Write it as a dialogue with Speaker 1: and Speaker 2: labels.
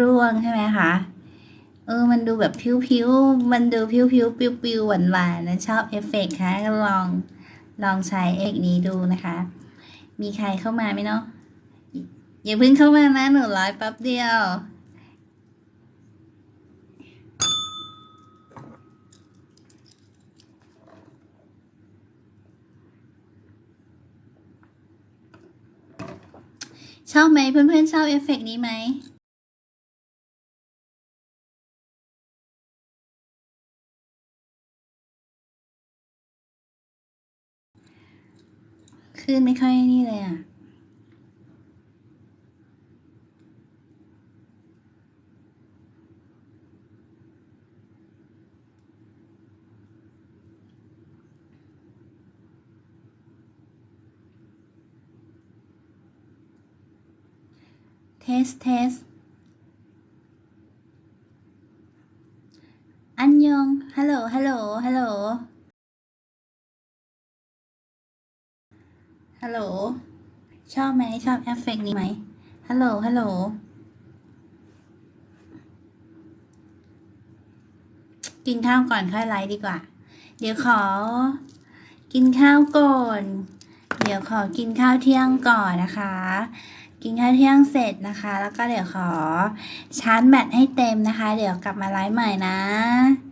Speaker 1: ร่วงใช่ไหมคะ เออ มันดูแบบพิ้วๆ มันดูพิ้วๆ ปิวๆ หวานๆนะชอบเอฟเฟกค่ะก็ลอง ลองใช้เอกนี้ดูนะคะ มีใครเข้ามาไหมเนาะ อย่าเพิ่งเข้ามานะหนูร้อยแป๊บเดียว ชอบไหมเพื่อนๆ ชอบเอฟเฟกนี้ไหม ขึ้นไม่ค่อยนี่เลยอะเทส เทส อันยอง ฮัลโหล ฮัลโหล ฮัลโหล ฮัลโหล ชอบไหมชอบเอฟเฟกต์นี้ไหมฮัลโหล ฮัลโหล กินข้าวก่อนค่อยไลฟ์ดีกว่า เดี๋ยวขอ กินข้าวก่อน เดี๋ยวขอกินข้าวเที่ยงก่อนนะคะ กินข้าวเที่ยงเสร็จนะคะ แล้วก็เดี๋ยวขอชาร์จแบตให้เต็มนะคะ เดี๋ยวกลับมาไลฟ์ใหม่นะ